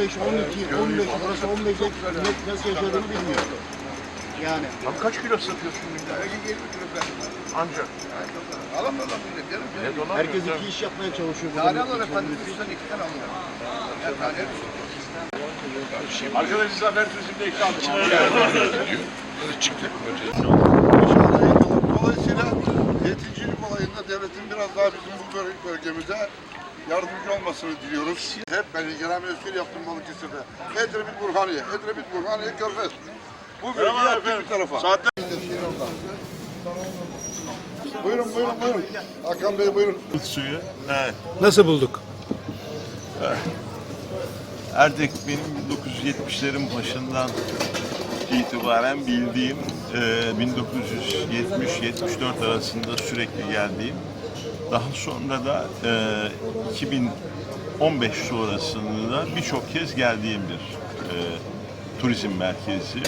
15, 12, 15, burası 15 millet nasıl yaşadığını bilmiyor. Yani Abi kaç kilo satıyorsun günde? Ancak. Alamıyorlar millet canım. Ne dolar herkes yok, iki iş yapmaya çalışıyor. Tane alır efendim. Üstten iki tane alır. Ya tane Arkadaş Zafer Turizm'de ikna Dolayısıyla zeytincilik olayında devletin biraz daha bizim bu böl- bölgemize yardımcı olmasını diliyoruz. Hep ben genel mesleği yaptım Balıkesir'de. Edremit Burhaniye, Edremit Burhaniye Körfez. Bu bölgeyi bir tarafa. Saatte Buyurun buyurun buyurun. Hakan Bey buyurun. suyu. Evet. Nasıl bulduk? Erdek benim 1970'lerin başından itibaren bildiğim e, 1970-74 arasında sürekli geldiğim daha sonra da e, 2015 sonrasında da birçok kez geldiğim bir e, turizm merkezi.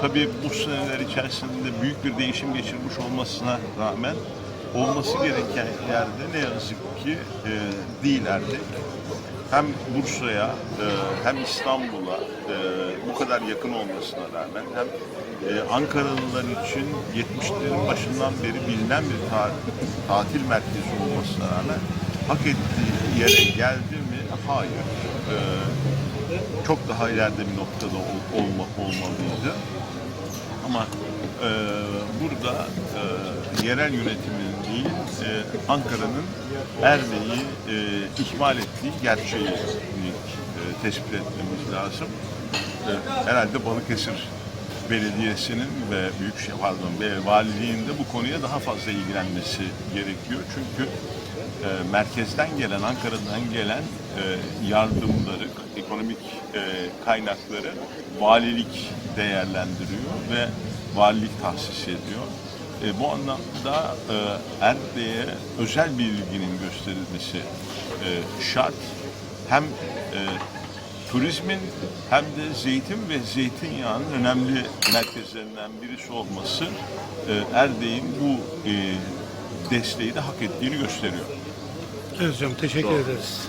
Tabii bu seneler içerisinde büyük bir değişim geçirmiş olmasına rağmen olması gereken yerde ne yazık ki e, değil Erdek hem Bursa'ya e, hem İstanbul'a e, bu kadar yakın olmasına rağmen hem e, Ankaralılar için 70'lerin başından beri bilinen bir ta- tatil merkezi olmasına rağmen hak ettiği yere geldi mi? Hayır. Çok daha ileride bir noktada ol- olma, olmalıydı. Ama burada yerel yönetimin değil, e, Ankara'nın Erde'yi e, ihmal ettiği gerçeğini e, tespit etmemiz lazım. E, herhalde Balıkesir Belediyesi'nin ve Büyükşehir pardon ve valiliğin bu konuya daha fazla ilgilenmesi gerekiyor. Çünkü e, merkezden gelen, Ankara'dan gelen e, yardımları, ekonomik e, kaynakları valilik değerlendiriyor ve valilik tahsis ediyor. E, bu anlamda e, Erde'ye özel bir ilginin gösterilmesi e, şart. Hem e, turizmin hem de zeytin ve zeytinyağının önemli merkezlerinden birisi olması e, Erdek'in bu e, desteği de hak ettiğini gösteriyor. Evet hocam teşekkür ederiz.